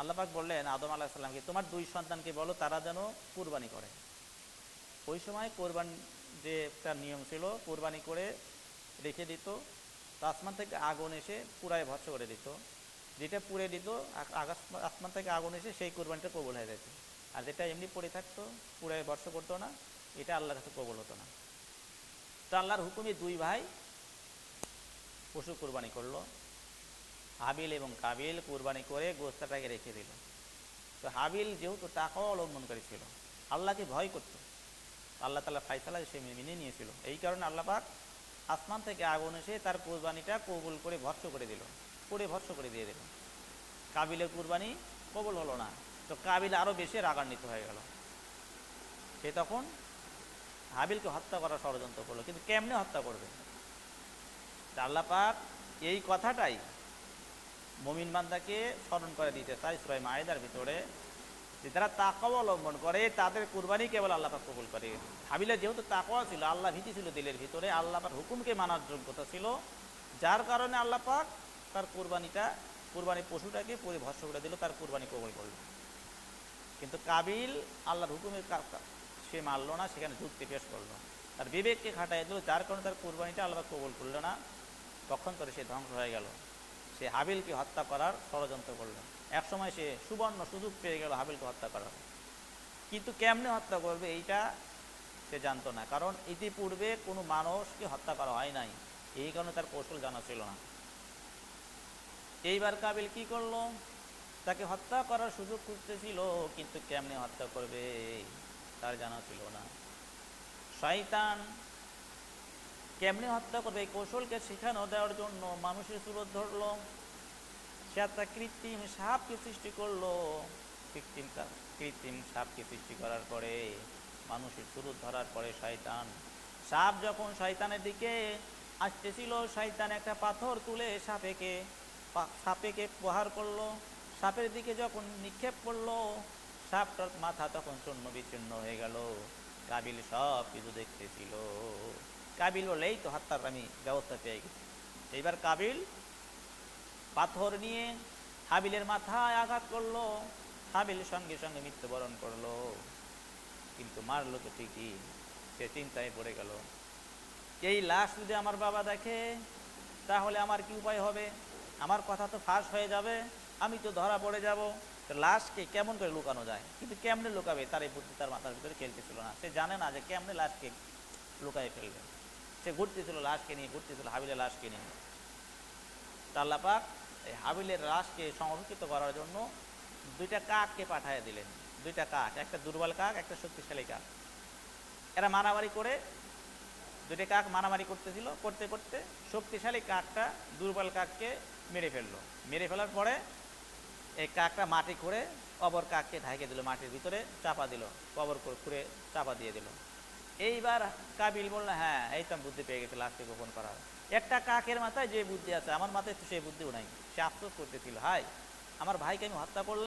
আল্লাপাক বললেন আদম আলাহ সাল্লামকে তোমার দুই সন্তানকে বলো, তারা যেন কুরবানি করে। ওই সময় কোরবান যে একটা নিয়ম ছিল, কোরবানি করে রেখে দিত আসমান থেকে আগুন এসে পুরায় ভস্য করে দিত। যেটা পুড়ে দিত আসমান থেকে আগুন এসে সেই কোরবানিটা কবুল হয়ে যেত। আর যেটা এমনি পড়ে থাকতো, পুরায় ভস্য করতো না, এটা আল্লাহর কাছে কবল হতো না। তো আল্লাহর হুকুমে দুই ভাই পশু কোরবানি করল। হাবিল এবং কাবিল কোরবানি করে গোস্তাটাকে রেখে দিল। তো হাবিল যেহেতু টাকা অবলম্বনকারী ছিল আল্লাহকে ভয় করত। আল্লাহ তালা ফাইসালা সে মেনে নিয়েছিল। এই কারণে আল্লাহ পাক আসমান থেকে আগুন এসে তার কোরবানিটা কবুল করে ভস্য করে দিল করে ভস্য করে দিয়ে দিল। কাবিলের কুরবানি কবুল হলো না। তো কাবিল আরও বেশি রাগান্বিত হয়ে গেল। সে তখন হাবিলকে হত্যা করার ষড়যন্ত্র করল, কিন্তু কেমনে হত্যা করবে? আল্লাহ এই কথাটাই মমিন বান্দাকে স্মরণ করে দিতে চাই সুরাই মায়েদার ভিতরে, যে তারা তাকাও অবলম্বন করে, তাদের কুরবানি কেবল আল্লাহ পাক কবুল করে। হাবিলের যেহেতু তাকওয়া ছিল আল্লাহ ভীতি ছিল দিলের ভিতরে, আল্লাহ পাক হুকুমকে মানার যোগ্যতা ছিল, যার কারণে আল্লাহ পাক তার কুরবানিটা, কুরবানি পশুটাকে পুরে ভস্য করে দিল, তার কুরবানি কবুল করল। কিন্তু কাবিল আল্লাহর হুকুমের সে মানলো না, সেখানে যুক্তি পেশ করল। তার বিবেককে খাটাই দিল, যার কারণে তার কুরবানিটা আল্লাহ কবুল করল না। তখন করে সে ধ্বংস হয়ে গেল। সে হাবিলকে হত্যা করার ষড়যন্ত্র করল। একসময় সে সুবর্ণ সুযোগ পেয়ে গেল হাবিলকে হত্যা করার। কিন্তু কেমনে হত্যা করবে এইটা সে জানতো না, কারণ ইতিপূর্বে কোনো মানুষকে হত্যা করা হয় নাই। এই কারণে তার কৌশল জানা ছিল না। এইবার কাবিল কি করল? তাকে হত্যা করার সুযোগ খুঁজতেছিল, কিন্তু কেমনে হত্যা করবে তার জানা ছিল না। শয়তান কেমনে হত্যা করবে? এই কৌশলকে শেখানো দেওয়ার জন্য মানুষের সুরত ধরলো। সে একটা কৃত্রিম সাপকে সৃষ্টি করল। কৃত্রিম কৃত্রিম সাপকে সৃষ্টি করার পরে, মানুষের সুরত ধরার পরে শয়তান, সাপ যখন শয়তানের দিকে আসতেছিল, শয়তান একটা পাথর তুলে সাপেকে সাপেকে প্রহার করল। সাপের দিকে যখন নিক্ষেপ করল, সাপটার মাথা তখন চূর্ণ বিচ্ছিন্ন হয়ে গেল। কাবিল সব কিছু দেখতেছিল। কাবিল বলেই তো হত্যার আমি ব্যবস্থা পেয়ে গেছি। এইবার কাবিল পাথর নিয়ে হাবিলের মাথায় আঘাত করল, হাবিল সঙ্গে সঙ্গে মৃত্যুবরণ করল। কিন্তু মারলো তো ঠিকই, সে চিন্তায় পড়ে গেল। এই লাশ যদি আমার বাবা দেখে, তাহলে আমার কি উপায় হবে? আমার কথা তো ফাঁস হয়ে যাবে, আমি তো ধরা পড়ে যাব। লাশকে কেমন করে লুকানো যায়? কিন্তু কেমনে লুকাবে? তার এই বুদ্ধি তার মাথার ভিতরে খেলতেছিল না। সে জানে না যে কেমনে লাশকে লুকায় ফেলবে। সে ঘুরতেছিল লাশকে নিয়ে, ঘুরতেছিল হাবিলের লাশকে নিয়ে। তা আল্লাহ এই হাবিলের লাশকে সংরক্ষিত করার জন্য দুইটা কাককে পাঠিয়ে দিলেন। দুইটা কাক, একটা দুর্বল কাক, একটা শক্তিশালী কাক। এরা মারামারি করে, দুইটা কাক মারামারি করতেছিল, করতে করতে শক্তিশালী কাকটা দুর্বল কাককে মেরে ফেলল। মেরে ফেলার পরে এই কাকটা মাটি করে অপর কাককে ঢাকে দিল, মাটির ভিতরে চাপা দিল, কবর করে খুঁড়ে চাপা দিয়ে দিল। এইবার কাবিল বলল হ্যাঁ এই তো বুদ্ধি পেয়ে গেছে, লাশকে গোপন করার একটা কাকের মাথায় যে বুদ্ধি আছে, আমার মাথায় তো সেই বুদ্ধিও নাই, সে আফসোস করতেছিল হাই আমার ভাইকে আমি হত্যা করলাম।